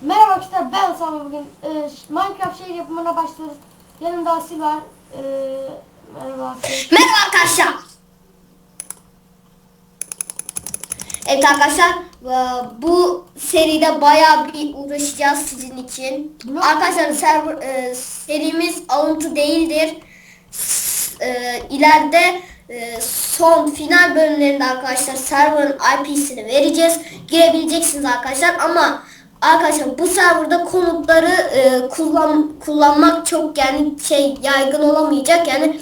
Merhaba arkadaşlar ben Sami bugün e, Minecraft şehir yapımına başlıyoruz. Yanımda Asil var. E, merhaba Asil. Merhaba arkadaşlar. Evet arkadaşlar e, bu seride bayağı bir uğraşacağız sizin için. Blok- Arkadaşlar server, e, serimiz alıntı değildir. S- e, ileride e, son final bölümlerinde arkadaşlar server'ın IP'sini vereceğiz. Girebileceksiniz arkadaşlar ama arkadaşlar bu serverda komutları e, kullan kullanmak çok yani şey yaygın olamayacak. Yani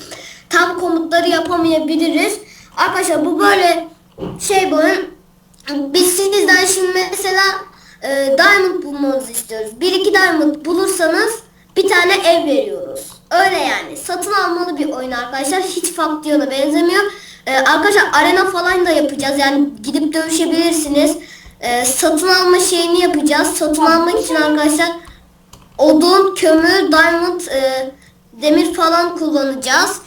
tam komutları yapamayabiliriz. Arkadaşlar bu böyle şey bölüm biz sizden şimdi mesela e, diamond bulmanızı istiyoruz. Bir iki diamond bulursanız bir tane ev veriyoruz. Öyle yani. Satın almalı bir oyun arkadaşlar. Hiç Faction'a benzemiyor. E, arkadaşlar arena falan da yapacağız. Yani gidip dövüşebilirsiniz. E, satın alma şeyini yapacağız. Satın almak için arkadaşlar odun, kömür, diamond, e, demir falan kullanacağız.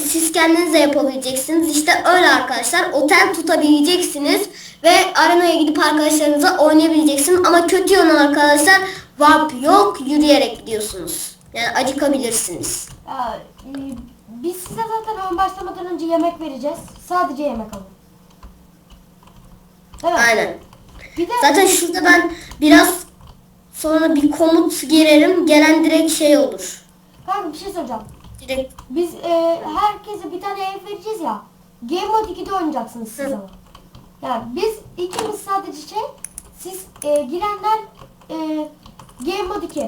Siz kendiniz de yapabileceksiniz. İşte öyle arkadaşlar. Otel tutabileceksiniz ve arenaya gidip arkadaşlarınıza oynayabileceksiniz. Ama kötü yanı arkadaşlar warp yok. Yürüyerek gidiyorsunuz. Yani acıkabilirsiniz. Ya, e, biz size zaten oyun başlamadan önce yemek vereceğiz. Sadece yemek alın. Değil mi? Aynen. Bir de Zaten şurada ben biraz sonra bir komut girerim. Gelen direkt şey olur. kanka bir şey soracağım. Direkt Biz e, herkese bir tane ev vereceğiz ya. Game Mode 2'de oynayacaksınız siz Hı. ama. Yani biz ikimiz sadece şey, siz e, girenler e, Game Mode 2.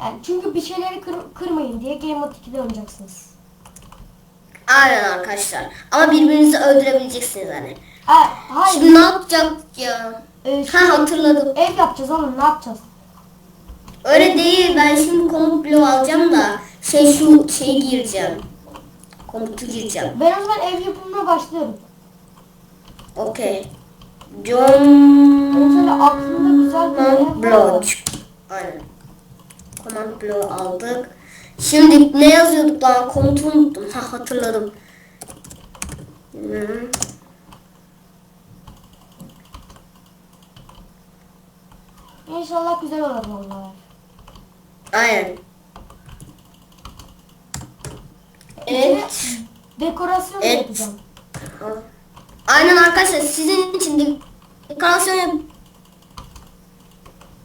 Yani çünkü bir şeyleri kır- kırmayın diye Game Mode 2'de oynayacaksınız. aynen arkadaşlar. Ama birbirinizi öldürebileceksiniz hani. Ha, hayır. Şimdi ne yapacak ya? E, Ha hatırladım. ev yapacağız oğlum ne yapacağız? Öyle değil. Ben şimdi komut bloğu alacağım da şey şu şeyi gireceğim. Komutu gireceğim. Ben o zaman ev yapımına başlıyorum. Okey. Benim şöyle aklımda güzel bir Command var. block. Aynen. Command bloğu aldık. Şimdi ne yazıyorduk lan? Komutu unuttum. Ha hatırladım. Hı. İnşallah güzel olur vallahi. Aynen. Evet. Dekorasyon Evet. yapacağım. Aynen arkadaşlar sizin için de dekorasyon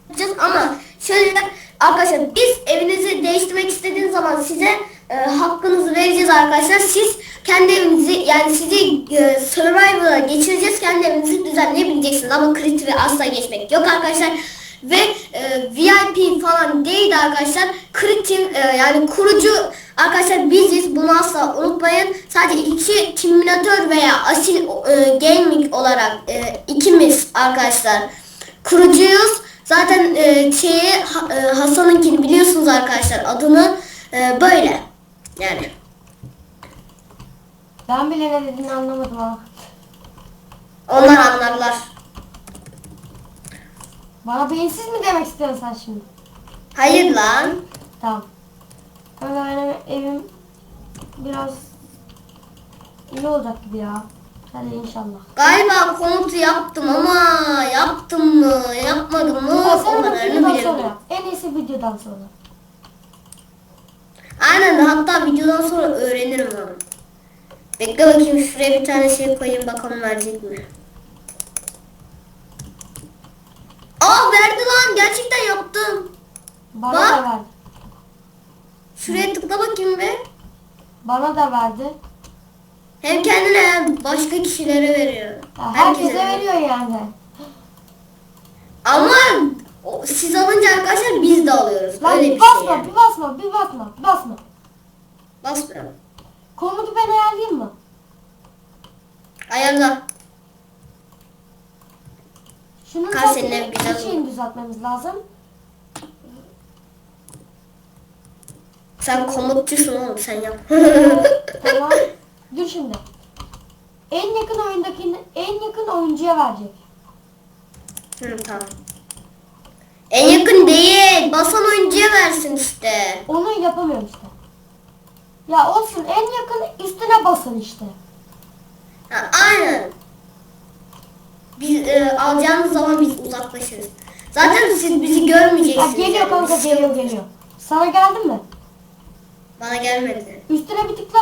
yapacağız ama şöyle arkadaşlar biz evinizi değiştirmek istediğiniz zaman size e, hakkınızı vereceğiz arkadaşlar. Siz kendi evinizi yani sizi e, Survivor'a geçireceğiz. Kendi evinizi düzenleyebileceksiniz ama kritiği asla geçmek yok arkadaşlar. Ve e, VIP falan değil de arkadaşlar kritik e, yani kurucu arkadaşlar biziz bunu asla unutmayın. Sadece iki Terminator veya Asil e, Gaming olarak e, ikimiz arkadaşlar kurucuyuz. Zaten e, şeyi Ha- e, Hasan'ınkini biliyorsunuz arkadaşlar adını e, böyle yani. Ben bile ne dediğini anlamadım ha. Onlar anlarlar. Bana beyinsiz mi demek istiyorsun sen şimdi? Hayır lan. Tamam. Kanka benim evim biraz iyi olacak gibi ya. Hadi inşallah. Galiba komutu yaptım ama yaptım mı yapmadım mı o kadarını bilemiyorum. En iyisi videodan sonra. Aynen hatta videodan sonra öğrenirim onu. Bekle bakayım şuraya bir tane şey koyayım bakalım verecek mi? Aa verdi lan gerçekten yaptım. Bana Bak. da verdi. Şuraya tıkla bakayım be. Bana da verdi. Hem kendine hem başka kişilere veriyor. Ya herkese veriyor yani. Ama o- siz alınca arkadaşlar biz de alıyoruz. Lan Öyle bir bir basma, şey yani. bir basma, bir basma, bir basma. Basmıyorum. Komutu ben ayarlayayım mı? Ayarla. Şunun sadece seninle biraz- bir şeyini düzeltmemiz lazım. Sen komutçusun oğlum sen yap. Tamam. Dur şimdi. En yakın oyundaki en yakın oyuncuya verecek. Hı, tamam. En yakın değil. Basan oyuncuya versin işte. Onu yapamıyorum işte. Ya olsun en yakın üstüne basın işte. Ha, aynen. Biz e, alacağımız zaman biz uzaklaşırız. Zaten siz bizi görmeyeceksiniz. geliyor yani. kanka geliyor geliyor. Sana geldi mi? Bana gelmedi. Üstüne bir tıkla.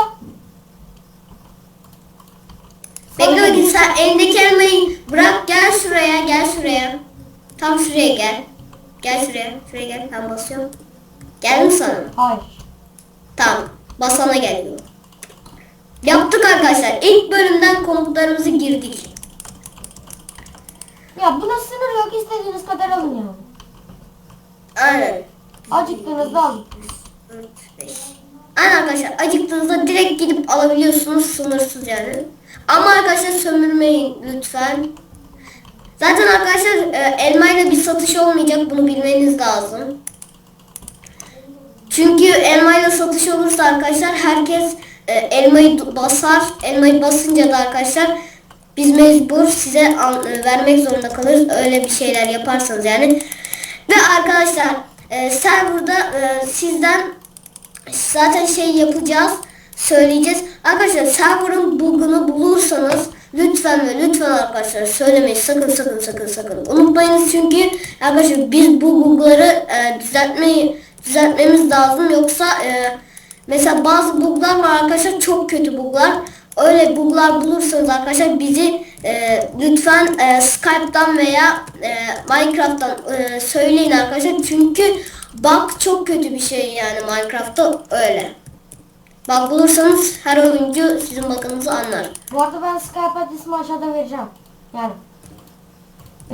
Bekle bakayım geliyor. sen elindeki elmayı bırak gel şuraya gel şuraya. Tam şuraya gel. Gel şuraya. Şuraya gel. Ben basıyorum. Gel mi sana? Hayır. Tamam. Basana geliyor. Yaptık arkadaşlar. İlk bölümden komutlarımızı girdik. Ya buna sınır yok istediğiniz kadar alın yani. Aynen. Acıktığınızda alın. 4, 5. Aynen arkadaşlar acıktığınızda direkt gidip alabiliyorsunuz sınırsız yani. Ama arkadaşlar sömürmeyin lütfen. Zaten arkadaşlar e, elmayla bir satış olmayacak bunu bilmeniz lazım. Çünkü elmayla satış olursa arkadaşlar herkes e, elmayı basar. Elmayı basınca da arkadaşlar biz mecbur size e, vermek zorunda kalırız. Öyle bir şeyler yaparsanız yani. Ve arkadaşlar e, serverda e, sizden zaten şey yapacağız. Söyleyeceğiz. Arkadaşlar server'ın bug'unu bulursanız lütfen ve lütfen arkadaşlar söylemeyin. Sakın sakın sakın sakın. Unutmayınız çünkü arkadaşlar biz bu bug'ları e, düzeltmeyi düzeltmemiz lazım. Yoksa e, mesela bazı bug'lar var arkadaşlar çok kötü bug'lar. Öyle bug'lar bulursanız arkadaşlar bizi e, lütfen e, Skype'dan veya e, Minecraft'tan e, söyleyin arkadaşlar. Çünkü bug çok kötü bir şey yani Minecraft'ta öyle. Bak bulursanız her oyuncu sizin bug'ınızı anlar. Bu arada ben Skype adresimi aşağıda vereceğim. Yani.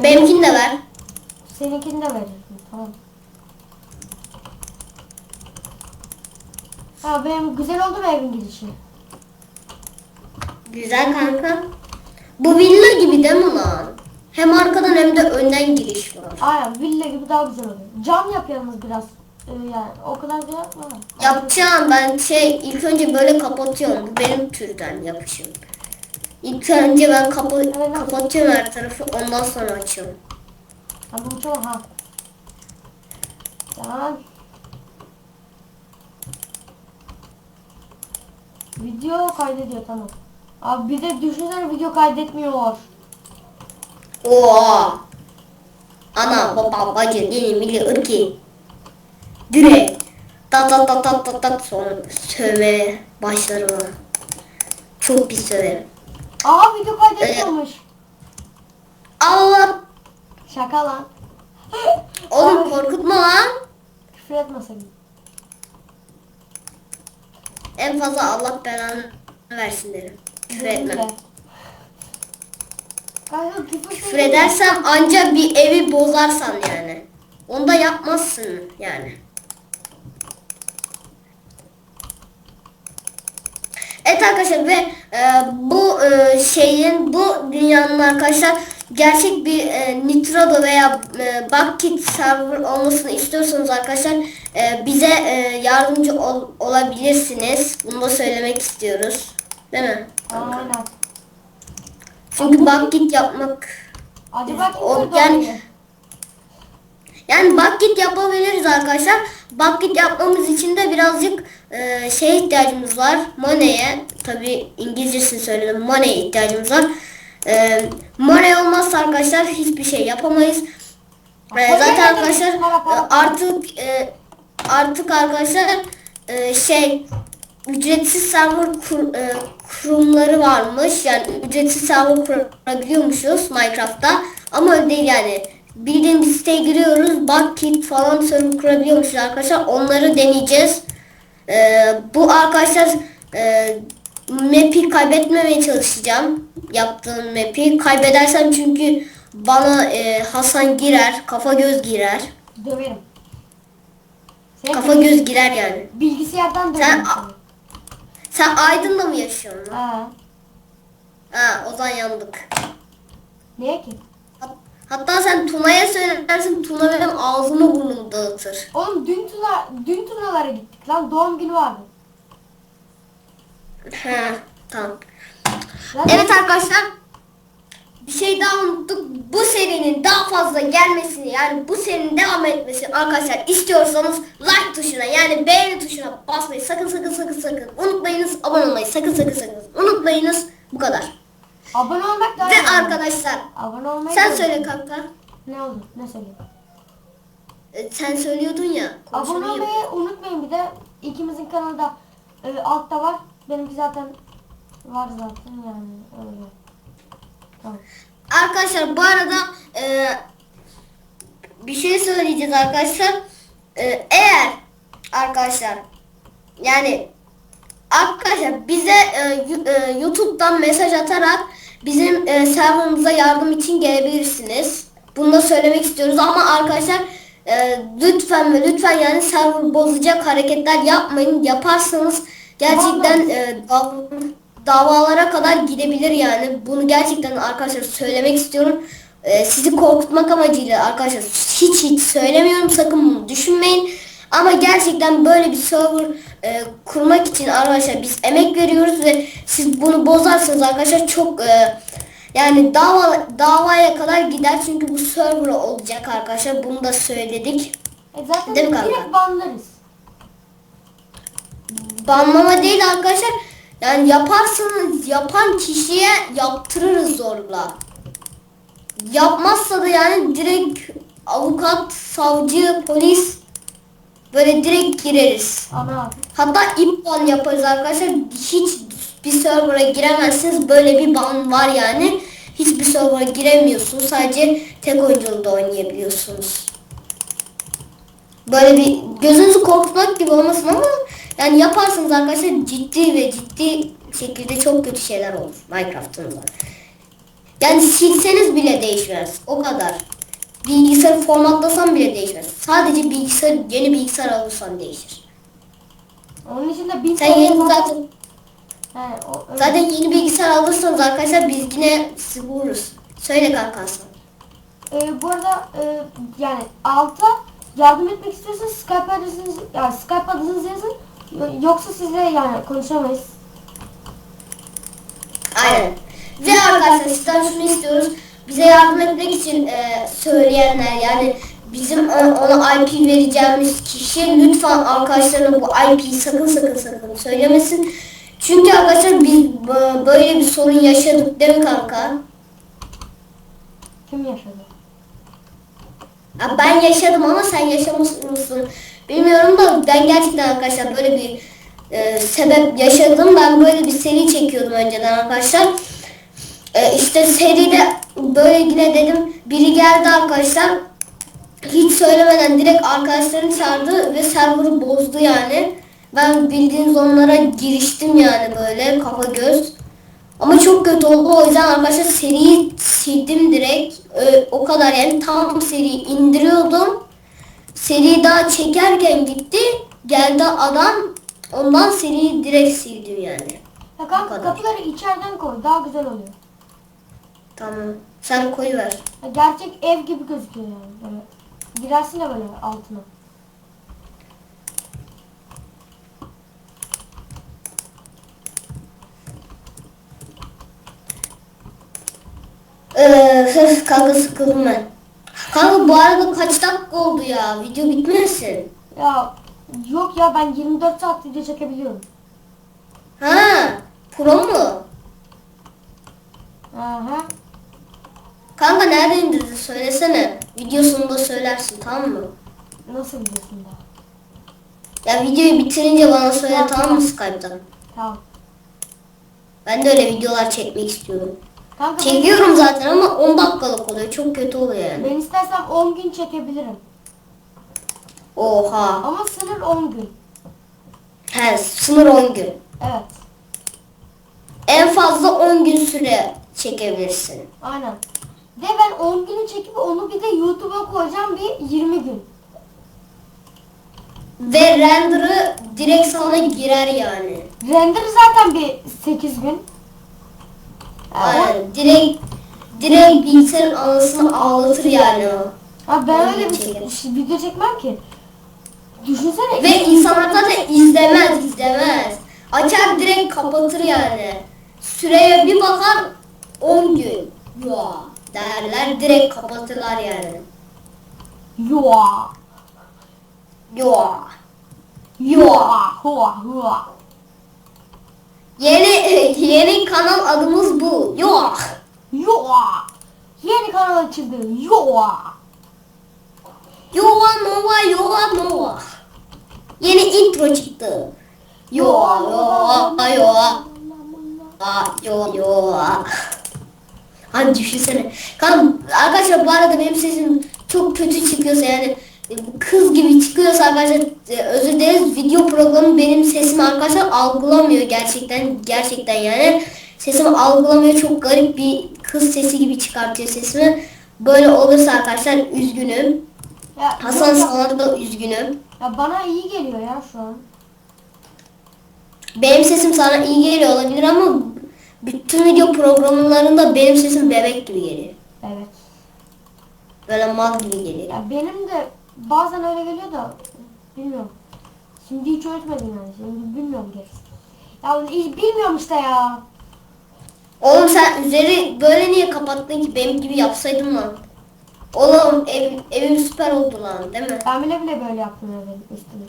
Benimkini de ver. Seninkini de veririm. Tamam. Ha benim güzel oldu mu evin gidişi? Güzel kanka. Bu villa gibi değil mi lan? Hem arkadan hem de önden giriş var. Aynen villa gibi daha güzel oluyor. Cam yap yalnız biraz. Ee, yani o kadar da yapma. Yapacağım ben şey ilk önce böyle kapatıyorum. Bu benim türden yapışım. İlk önce ben kapa kapatıyorum her tarafı ondan sonra açıyorum. Ha bu çok ha. Tamam. Video kaydediyor tamam. Abi bir de düşünsene video kaydetmiyor. Oha. Ana baba bacı yeni milli ırki. Direkt. Tat tat tat tat tat tat sonra sövmeye başlarım ona. Çok pis söverim. Aa video kaydetmiyormuş. Allah. Şaka lan. Oğlum korkutma lan. Küfür etme sakın. En fazla Allah belanı versin derim. Küfür etmem. Küfür edersem ancak bir evi bozarsan yani. Onu da yapmazsın yani. Evet arkadaşlar ve e, bu e, şeyin bu dünyanın arkadaşlar gerçek bir e, Nitrodo veya e, Bucket server olmasını istiyorsanız arkadaşlar e, bize e, yardımcı ol- olabilirsiniz. Bunu da söylemek istiyoruz. Değil mi? Aynen. Çünkü Bucket yapmak Acaba kim O- kurdu yani- orayı? Yani bucket yapabiliriz arkadaşlar. Bucket yapmamız için de birazcık e, şeye ihtiyacımız var. Money'e. Tabi İngilizcesini söyledim. Money'e ihtiyacımız var. E, money olmazsa arkadaşlar hiçbir şey yapamayız. E, zaten arkadaşlar e, artık e, artık arkadaşlar e, şey ücretsiz server kur- e, kurumları varmış. Yani ücretsiz server kurabiliyormuşuz Minecraft'ta. Ama öyle değil yani. Bildiğin bir siteye giriyoruz. Bucket falan server kurabiliyormuşuz arkadaşlar. Onları deneyeceğiz. E, bu arkadaşlar e, map'i kaybetmemeye çalışacağım. Yaptığım map'i. Kaybedersem çünkü bana e, Hasan girer. Kafa göz girer. Döverim. Kafa göz girer yani. Bilgisayardan Sen- döverim seni. Sen Aydın'da mı yaşıyorsun? lan? Ha. Ha o zaman yandık. Niye ki? Hat- Hatta sen Tuna'ya söylersin Tuna benim ağzımı burnumu dağıtır. Oğlum dün tuna, dün turnalara gittik lan. Doğum günü vardı. He tamam. Zaten Evet arkadaşlar. Bir şey daha unuttuk. Bu serinin daha fazla gelmesini yani bu serinin devam etmesini arkadaşlar istiyorsanız like tuşuna yani beğeni tuşuna basmayı sakın sakın sakın sakın unutmayınız. Abone olmayı sakın sakın sakın unutmayınız. Bu kadar. abone olmak da Ve önemli. arkadaşlar Abone olmayı sen da- söyle kanka. Ne oldu? Ne söyleyeyim? e, sen söylüyordun ya. Abone konuşmayı olmayı unutmayın bir de ikimizin kanalı da e, altta var. Benimki zaten var zaten yani öyle. Arkadaşlar bu arada e, bir şey söyleyeceğiz arkadaşlar. E, eğer arkadaşlar yani arkadaşlar bize e, e, YouTube'dan mesaj atarak bizim e, serverımıza yardım için gelebilirsiniz. Bunu da söylemek istiyoruz ama arkadaşlar e, lütfen ve lütfen yani server bozacak hareketler yapmayın. Yaparsanız gerçekten e, davalara kadar gidebilir yani. Bunu gerçekten arkadaşlar söylemek istiyorum. E, sizi korkutmak amacıyla arkadaşlar hiç hiç söylemiyorum. Sakın bunu düşünmeyin. Ama gerçekten böyle bir server e, kurmak için arkadaşlar biz emek veriyoruz ve siz bunu bozarsanız arkadaşlar çok e, yani dava davaya kadar gider çünkü bu server olacak arkadaşlar. Bunu da söyledik. E zaten Değil direkt banlarız. Banlama değil arkadaşlar. Yani yaparsanız yapan kişiye yaptırırız zorla. Yapmazsa da yani direkt avukat, savcı, polis böyle direkt gireriz. Ana. Hatta ip ban yaparız arkadaşlar. Hiç bir server'a giremezsiniz. Böyle bir ban var yani. Hiçbir server'a giremiyorsunuz. Sadece tek oyunculuğda oynayabiliyorsunuz. Böyle bir gözünüzü korkutmak gibi olmasın ama yani yaparsınız arkadaşlar ciddi ve ciddi şekilde çok kötü şeyler olur Minecraft'ın Yani silseniz bile değişmez. O kadar. Bilgisayarı formatlasan bile değişmez. Sadece bilgisayar yeni bilgisayar alırsan değişir. Onun için de bin Sen yeni zaten He, o, öyle. zaten yeni bilgisayar alırsanız arkadaşlar biz yine sizi vururuz. Söyle kanka Hasan. E, bu arada e, yani alta yardım etmek istiyorsanız Skype adresinizi, yani Skype adresinizi yazın. Yo- Yoksa sizle yani konuşamayız. Aynen. Ve arkadaşlar sizden şunu istiyoruz. Bize yardım etmek için e, söyleyenler yani bizim o- ona IP vereceğimiz kişi lütfen arkadaşlarına bu IP'yi sakın sakın sakın söylemesin. Çünkü arkadaşlar biz b- böyle bir sorun yaşadık değil mi kanka? Kim yaşadı? Ya ben yaşadım ama sen yaşamış mısın bilmiyorum da ben gerçekten arkadaşlar böyle bir e, sebep yaşadım. Ben böyle bir seri çekiyordum önceden arkadaşlar. E, işte seride böyle yine dedim biri geldi arkadaşlar. Hiç söylemeden direkt arkadaşlarını çağırdı ve server'ı bozdu yani. Ben bildiğiniz onlara giriştim yani böyle kafa göz. Ama çok kötü oldu o yüzden arkadaşlar seriyi sildim direkt. Ee, o kadar yani tam seriyi indiriyordum. Seriyi daha çekerken gitti. Geldi adam. Ondan seriyi direkt sildim yani. Ya kanka kadar. kapıları içeriden koy daha güzel oluyor. Tamam. Sen koyuver. Ya gerçek ev gibi gözüküyor yani böyle. Girersin ya böyle altına. Ee, kanka sıkıldım ben. Kanka bu arada kaç dakika oldu ya? Video bitmesin. Ya yok ya ben 24 saat video çekebiliyorum. Ha, pro mu? Aha. Kanka nerede indirdin söylesene. Videosunu da söylersin tamam mı? Nasıl biliyorsun da? Ya videoyu bitirince bana söyle tamam. mı Skype'dan? Tamam. Ben de öyle videolar çekmek istiyorum. Kanka Çekiyorum zaten ama 10 dakikalık oluyor. Çok kötü oluyor yani. ben istersem 10 gün çekebilirim. Oha. Ama sınır 10 gün. He sınır 10 gün. Evet. En fazla 10 gün süre çekebilirsin. Aynen. De ben 10 günü çekip onu bir de YouTube'a koyacağım bir 20 gün. Ve render'ı direkt sana girer yani. Render zaten bir 8 gün. Aynen. Direkt direkt bilgisayarın anasını ağlatır yani o. Ha ben öyle bir şey- video çekmem ki. Düşünsene. Ve insanlar zaten izlemez izlemez. Açar direkt kapatır yani. Süreye bir bakar 10 gün. Ya derler direkt kapatırlar yani. Yoa. Yo. Yoa. Hua hua. Yeni yeni kanal adımız bu. Yo. Yoa. Yeni kanal açıldı. Yoa. Yoa Nova Yoa Nova. Yeni intro çıktı. Yoa Yoa. Aa, Yoa Yoa. Hani düşünsene. Kan arkadaşlar bu arada benim sesim çok kötü çıkıyorsa yani kız gibi çıkıyorsa arkadaşlar e, özür dileriz. Video programı benim sesimi arkadaşlar algılamıyor gerçekten gerçekten yani. Sesimi algılamıyor çok garip bir kız sesi gibi çıkartıyor sesimi. Böyle olursa arkadaşlar üzgünüm. Ya, Hasan sana da üzgünüm. ya bana iyi geliyor ya şu an. Benim sesim sana iyi geliyor olabilir ama bütün video programlarında benim sesim bebek gibi geliyor. Evet. Böyle mal gibi geliyor. Ya benim de bazen öyle geliyor da bilmiyorum. Şimdi hiç ölçmedim yani. Şimdi bilmiyorum gerisi. Ya hiç bilmiyorum işte ya. Oğlum sen üzeri böyle niye kapattın ki benim gibi yapsaydın lan. Oğlum ev, evim süper oldu lan değil mi? Ben bile bile böyle yaptım evin üstüne.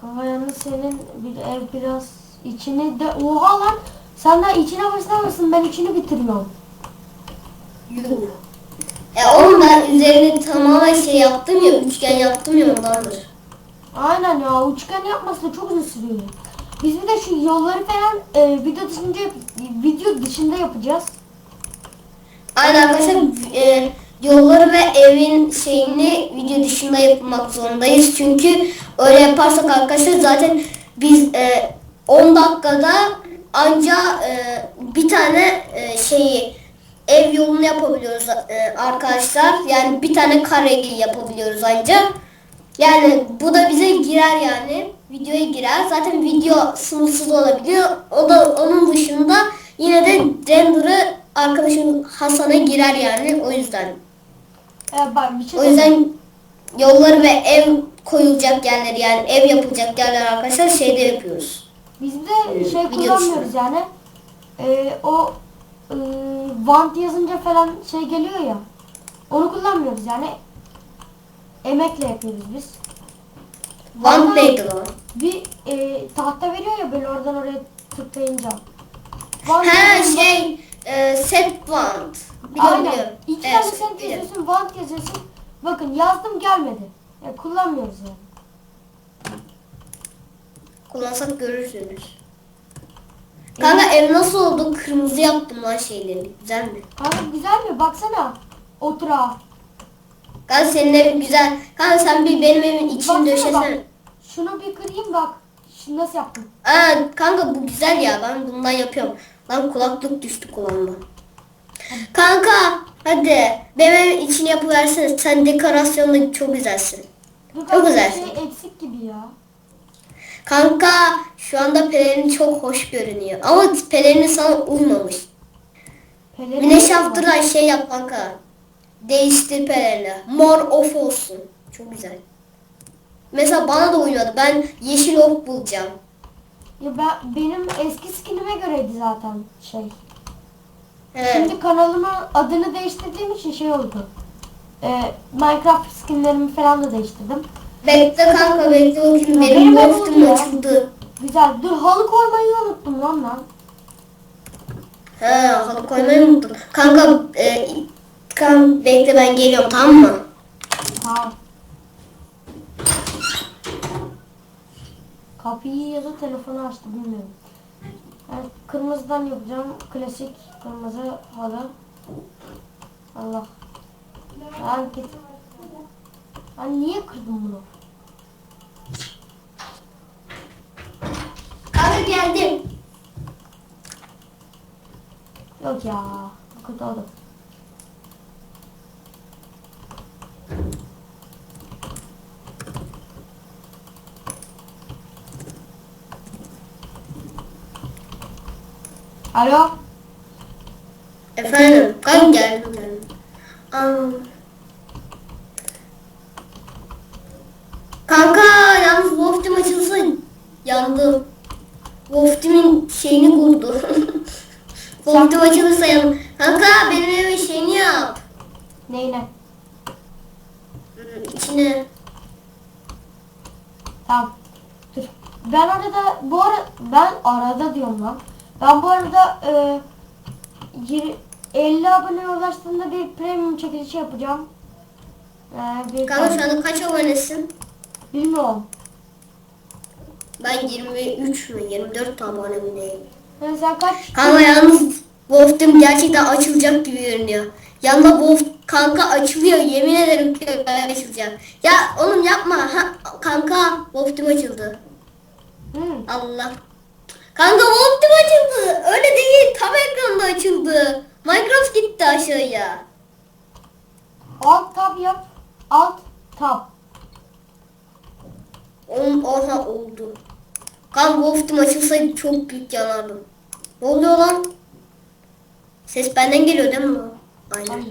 Kanka yalnız senin bir ev biraz içini de oha lan sen daha içine başlamışsın ben içini bitiriyorum. Yuh. E oğlum ben üzerini tamamen şey yaptım ya üçgen yaptım ya ondandır. Aynen ya üçgen yapması da çok uzun sürüyor. Biz bir de şu yolları falan e, video dışında yap- video dışında yapacağız. Aynen arkadaşlar e, yolları ve evin şeyini video dışında yapmak zorundayız. Çünkü öyle yaparsak arkadaşlar zaten biz e, 10 dakikada anca e, bir tane e, şeyi ev yolunu yapabiliyoruz e, arkadaşlar. Yani bir tane kareyi yapabiliyoruz anca. Yani bu da bize girer yani. Videoya girer. Zaten video sınırsız olabiliyor. O da onun dışında yine de render'ı arkadaşım Hasan'a girer yani. O yüzden. E, bak bir şey O yüzden yolları ve ev koyulacak yerleri yani ev yapılacak yerler arkadaşlar şeyde yapıyoruz. Biz de şey kullanmıyoruz yani. Ee, o e, want yazınca falan şey geliyor ya. Onu kullanmıyoruz yani. Emekle yapıyoruz biz. Ama neydi lan? Bir e, tahta veriyor ya böyle oradan oraya tıklayınca. Want Ha şey e, set want. Biliyorum Aynen. biliyorum. İki Evet, tane sen biliyorum. yazıyorsun, want yazıyorsun. Bakın yazdım gelmedi. Ya kullanmıyoruz yani. Kullansak görürsünüz. Kanka ev nasıl oldu? Kırmızı yaptım lan şeyleri. Güzel mi? Kanka güzel mi? Baksana. Oturağa. Kanka senin evin güzel. Kanka sen bir benim evimin içini Baksana döşesene. bak. Şunu bir kırayım bak. Şimdi nasıl yaptım? Aa, kanka bu güzel ya. Ben bundan yapıyorum. Lan kulaklık düştü kulağıma. Kanka hadi benim evimin içini yapıversene. Sen dekorasyonda çok güzelsin. Dur Çok kanka, güzelsin. Şey eksik gibi ya. Kanka şu anda pelerin çok hoş görünüyor. Ama pelerin sana uymamış. Pelerin Güneş yaptıran şey yap kanka. Değiştir pelerini. Mor off olsun. Çok güzel. Mesela bana da uymadı. Ben yeşil off bulacağım. Ya ben, benim eski skinime göreydi zaten şey. He. Şimdi kanalımın adını değiştirdiğim için şey oldu. Ee, Minecraft skinlerimi falan da değiştirdim. Bekle kanka bekle bakayım. Benim loftum oldu ya. açıldı. Güzel. Dur halı koymayı unuttum lan ben. He halı koymayı unuttum. Kanka e, kan, bekle ben geliyorum tamam mı? Tamam. Kapıyı ya da telefonu açtı bilmiyorum. Ben kırmızıdan yapacağım. Klasik kırmızı halı. Allah. Ben git. Ben niye kırdım bunu? Kanka geldim. Yok ya. Oldu. Alo. Efendim geldim geldim. Aa. Kanka yalnız Wolf Team açılsa yandım. Wolf Team'in şeyini kurdu. Wolf Team açılırsa yandım. Kanka benim evimin şeyini yap. Neyine? Hmm, İçine. Tamam. Dur. Ben arada bu ara ben arada diyorum lan. Ben bu arada e, yir- 50 abone ulaştığında bir premium çekilişi yapacağım. Ee, bir Kanka şu anda kaç abonesin? Bilmiyorum. Ben 23 mü 24 abone mi neyim? Ee, sen kaç? Kanka yalnız Wolf Team gerçekten açılacak gibi görünüyor. Yanında Wolf kanka açılıyor yemin ederim ki açılacak. Ya oğlum yapma ha, kanka Wolf Team açıldı. Hı. Allah. Kanka Wolf Team açıldı. Öyle değil tam ekranda açıldı. Minecraft gitti aşağıya. Alt tab yap. Alt tab. Oğlum oha oldu. Kanka Wolf Team açılsaydı çok büyük yanardım. Ne oluyor lan? Ses benden geliyor değil mi? Aynen.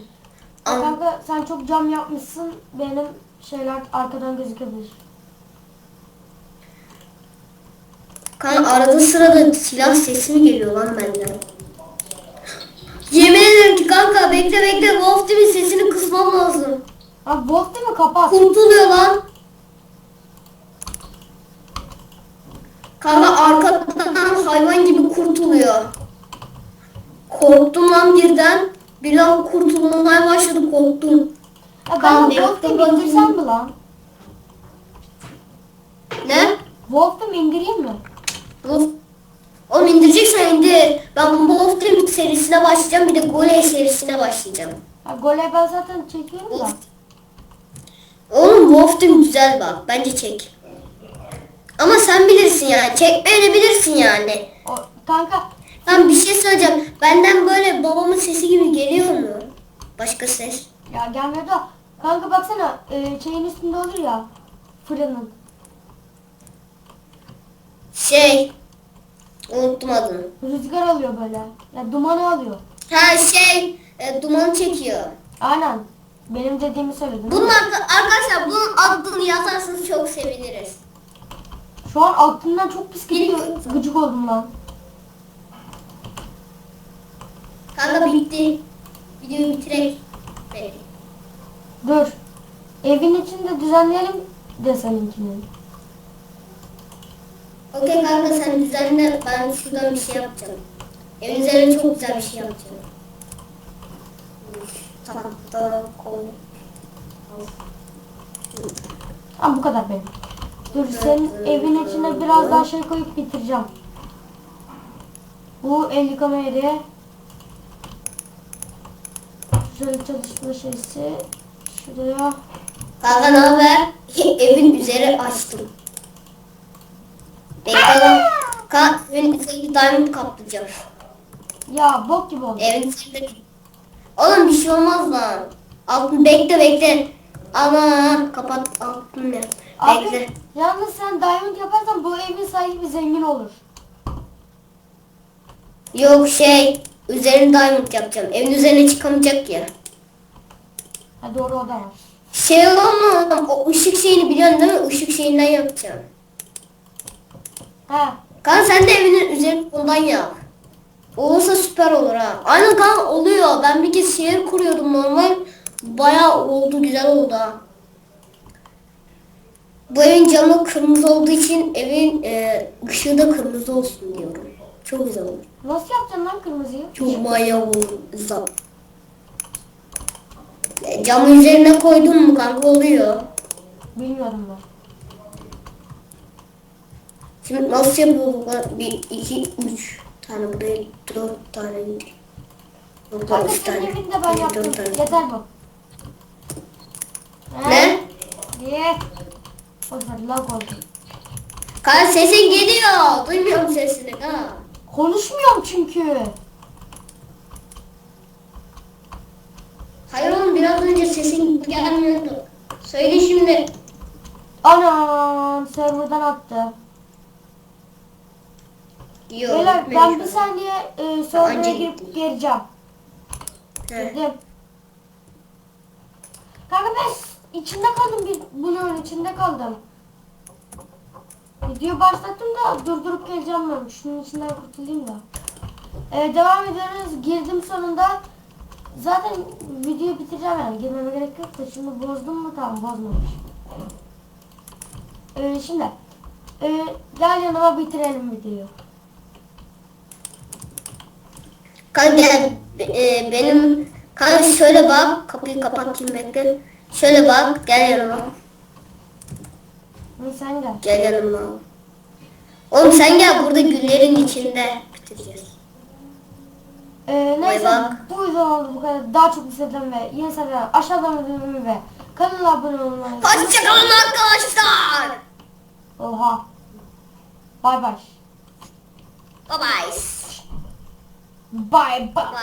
An- Kanka sen çok cam yapmışsın. Benim şeyler arkadan gözükebilir. Kanka arada sırada silah sesi mi geliyor lan benden? Yemin ederim ki kanka bekle bekle Wolf Team'in sesini kısmam lazım. Ha Wolf değil mi? Kapat. Kurtuluyor lan. Kanka arkadan hayvan gibi kurtuluyor. Korktum lan birden. Bir an kurtulmaya başladı korktum. Kan ben de Wolf bekle değil bakayım. indirsem mi lan? Ne? Wolf değil mi indireyim mi? Wolf. Oğlum indireceksen indir. Ben bu Wolf Team serisine başlayacağım. Bir de Goley serisine başlayacağım. Ha, gole ben zaten çekiyorum da. Oğlum Wolf Team güzel bak. Bence çek. Ama sen bilirsin yani. Çekmeyebilirsin yani. O, kanka Ben bir şey söyleyeceğim. Benden böyle babamın sesi gibi geliyor mu? Başka ses. ya gelmiyor da. Kanka baksana e, şeyin üstünde olur ya. Fırının. Şey. Unuttum adını. Rüzgar alıyor böyle. Ya dumanı alıyor. Ha şey. E, duman çekiyor. Aynen. Benim dediğimi söyledim. Bunun arka- arkadaşlar bunun adını yazarsanız çok seviniriz. Şu an aklımdan çok pis gidiyor. Gıcık oldum lan. Kanka bitti. Videoyu bitirek. Dur. Evin içinde düzenleyelim de seninkini. Okey kanka sen düzenle. Ben şuradan bir şey yapacağım. Evin üzerine çok güzel bir şey yapacağım. Tahta koy. Ha bu kadar benim. Dur senin evin içine biraz daha şey koyup bitireceğim. Bu el yıkama yeri. Şöyle çalışma şeysi. Şuraya. Kanka ne haber? Evin üzeri açtım. Bakalım. Kanka evin üzerine diamond kaplayacağım. Ya bok gibi oldu. Evin üzerinde. Oğlum bir şey olmaz lan. Altın bekle bekle. Ama kapat altın ne? Abi Bekle. Yalnız sen diamond yaparsan bu evin sahibi zengin olur. Yok şey. Üzerine diamond yapacağım. Evin üzerine çıkamayacak ya. Ha doğru o da var. Şey olma. O ışık şeyini biliyorsun değil mi? Işık şeyinden yapacağım. He. Kan sen de evinin üzerine ondan yap. Olursa süper olur ha. Aynen kan oluyor. Ben bir kez şehir kuruyordum normal. Bayağı oldu güzel oldu ha. Bu evin camı kırmızı olduğu için evin e, ışığı da kırmızı olsun diyorum. Çok güzel olur. Nasıl yapacaksın lan kırmızıyı? Çok bayağı olur. E, camı üzerine koydum mu kanka oluyor. Bilmiyorum ben. Şimdi nasıl yapıyorlar? Bir, iki, üç tane buraya, dört tane. Burada Kanka üç senin tane. evinde ben yaptım. dört tane. Yeter bu. Ne? Ye. Ver lag oldu. Kanka sesin geliyor. Duymuyorum sesini ha. Konuşmuyorum çünkü. Hayır oğlum biraz önce sesin gelmiyordu. Söyle şimdi. Anam serverdan attı. Yok. Beyler ben bir an. saniye e, server'a girip geleceğim. Girdim. Kanka ben içinde kaldım bir bloğun içinde kaldım. Video başlattım da durdurup geleceğim ben. Şunun içinden kurtulayım da. Ee, devam ediyoruz. Girdim sonunda. Zaten videoyu bitireceğim yani. Girmeme gerek yok da şimdi bozdum mu? Tamam bozmamış. Ee, şimdi. Ee, gel yanıma bitirelim videoyu. Kanka e, benim kanka şöyle bak kapıyı kapatayım bekle. Şöyle bak gel yanıma. Hı, sen gel. Gel yanıma. Oğlum sen gel burada güllerin içinde bitireceğiz. Ee, neyse bak. bu videomuz bu kadar. Daha çok istediğim ve yeni seriler aşağıdan videomu ve kanala abone olmayı. Hoşçakalın arkadaşlar. Oha. Bay bay. Bye bye. Bye bye. Bye.